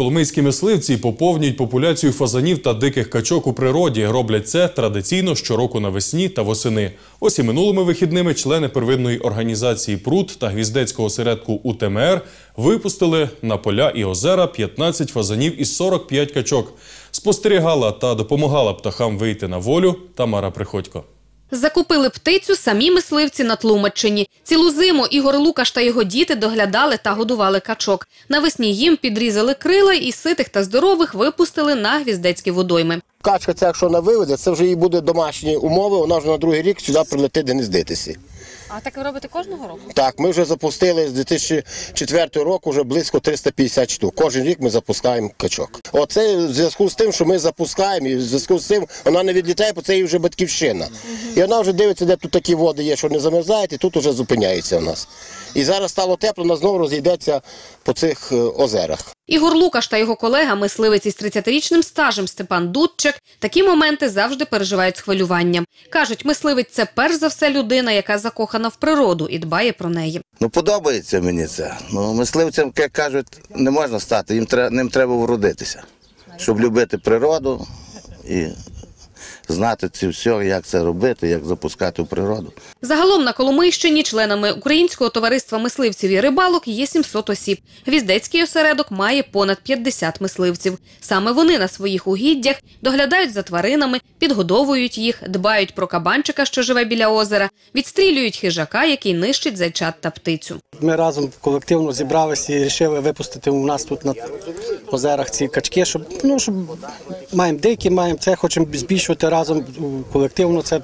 Коломийські мисливці поповнюють популяцію фазанів та диких качок у природі. Роблять це традиційно щороку навесні та восени. Ось і минулими вихідними члени первинної організації Пруд та гвіздецького осередку УТМР випустили на поля і озера 15 фазанів і 45 качок. Спостерігала та допомагала птахам вийти на волю Тамара Приходько. Закупили птицю самі мисливці на Тлумаччині. Цілу зиму Ігор Лукаш та його діти доглядали та годували качок. Навесні їм підрізали крила і ситих та здорових випустили на гвіздецькі водойми. Качка, ця, якщо вона виведе, це вже їй буде домашні умови, вона вже на другий рік сюди прилетить гніздитися. А так ви робите кожного року? Так, ми вже запустили з 2004 року вже близько 350 штук. Кожен рік ми запускаємо качок. Оце в зв'язку з тим, що ми запускаємо, і в зв'язку з цим вона не відлітає, бо це її вже батьківщина. І вона вже дивиться, де тут такі води є, що не замерзають, і тут вже зупиняється у нас. І зараз стало тепло, вона знову розійдеться по цих е, озерах. Ігор Лукаш та його колега, мисливець із 30-річним стажем Степан Дудчик, такі моменти завжди переживають з хвилюванням. Кажуть, мисливець це перш за все людина, яка закохана в природу і дбає про неї. Ну, подобається мені це. Ну, мисливцям, як кажуть, не можна стати, їм треба, ним треба вродитися, щоб любити природу і знати це все, як це робити, як запускати в природу. Загалом на Коломийщині членами Українського товариства мисливців і рибалок є 700 осіб. Гвіздецький осередок має понад 50 мисливців. Саме вони на своїх угіддях доглядають за тваринами, підгодовують їх, дбають про кабанчика, що живе біля озера, відстрілюють хижака, який нищить зайчат та птицю. Ми разом колективно зібралися і вирішили випустити у нас тут на озерах ці качки, щоб ну щоб маємо дикі, маємо це, хочемо збільшувати разом колективно це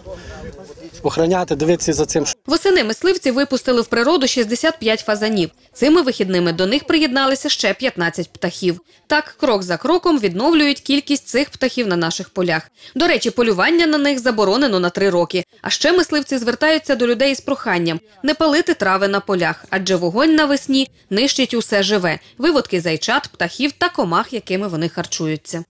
охороняти, дивитися за цим. Восени мисливці випустили в природу 65 фазанів. Цими вихідними до них приєдналися ще 15 птахів. Так, крок за кроком відновлюють кількість цих птахів на наших полях. До речі, полювання на них заборонено на три роки. А ще мисливці звертаються до людей з проханням не палити трави на полях, адже вогонь навесні нищить усе живе: виводки зайчат, птахів та комах, якими вони харчуються.